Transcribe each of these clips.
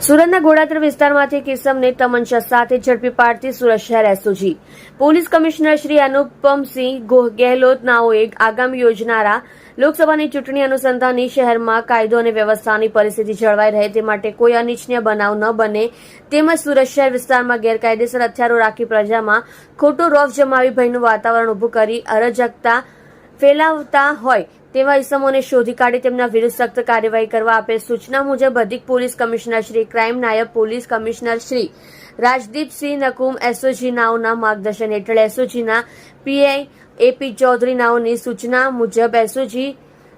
સુરતના ગોળાત્ર વિસ્તારમાંથી કિસમને તમંચા સાથે ઝડપી પાડતી સુરત શહેર SOG. Police commissioner Shri Anupamsinh ગોહ- Gehlot નાઓએ આગામી યોજનારા લોકસભાની ચૂંટણી અનુસંધાનની શહેરમાં કાયદો અને વ્યવસ્થાની પરિસ્થિતિ જળવાઈ રહે તે માટે કોઈ અનિચ્છનીય બનાવ ન બને તેમજ સુરત શહેર વિસ્તારમાં ગેરકાયદેસર હથિયારો રાખી પ્રજામાં ખોટો રોફ જમાવી ભયનું વાતાવરણ ઊભું કરી અરજકતા ફેલાવતા હોય તેવા ઇસમોને શોધી કાઢી તેમના વિરુદ્ધ સખ્ત કાર્યવાહી કરવા આપેલ સૂચના મુજબ અધિક પોલીસ કમિશનર શ્રી, ક્રાઇમ નાયબ police commissioner Shri Rajdeepsinh Nakum, SOG નાઓના માર્ગદર્શન હેઠળ એસઓજીના પીઆઈ એપી ચૌધરી નાઓની સૂચના મુજબ એસઓજી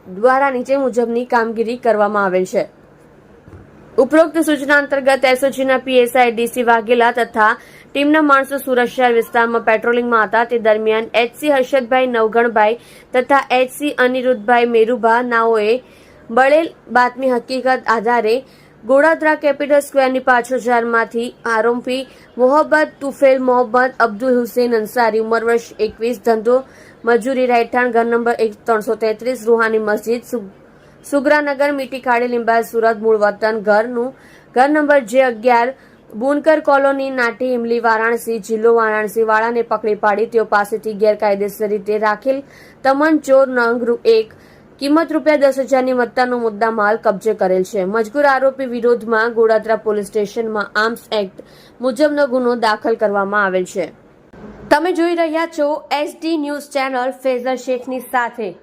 દ્વારા નીચે મુજબની કામગીરી કરવામાં આવેલ છે. ઉપરોક્ત સૂચના અંતર્ગત એસઓજીના પીએસઆઈ ડીસી વાઘેલા તથા ટીમના માણસો સુરત વિસ્તારમાં પેટ્રોલિંગમાં હતા. તે દરમિયાન એચસી હર્ષદભાઈ નવગણભાઈ તથા એચસી અનિરુદ્ધભાઈ મેરુભા નાઓએ બળેલ બાતમી હકીકત આધારે ગોળાદરા કેપિટલ સ્ક્વેરની પાછળ જારમાંથી આરોપી મોહબ્બત તુફેલ મોહબ્બત અબ્દુલ હુસેન અંસારી ઉંમર વર્ષ એકવીસ, ધંધો મજૂરી રહેઠાણ ઘર નંબર એક ત્રણસો તેત્રીસ, રૂહાની મસ્જિદ સુગ્રાનગર મીઠી ખાડી લીંબાદ સુરત મૂળ વતન ઘરનું, ઘર નંબર જે અગિયાર, બુનકર કોલોની નાટી ઇમલી વારાણસી જિલ્લો વારાણસી વાળાને પકડી પાડી. તેઓ પાસેથી ગેરકાયદેસર રીતે રાખેલ તમન ચોર નંગ એક, કિંમત રૂપિયા દસ હજારની મત્તાનો મુદ્દા માલ કબજે કરેલ છે. મજગૂર આરોપી વિરોધમાં ગોડાત્રા પોલીસ સ્ટેશનમાં આર્મ્સ એક્ટ મુજબનો ગુનો દાખલ કરવામાં આવેલ છે. તમે જોઈ રહ્યા છો એસડી ન્યૂઝ ચેનલ ફેઝર શેખની સાથે.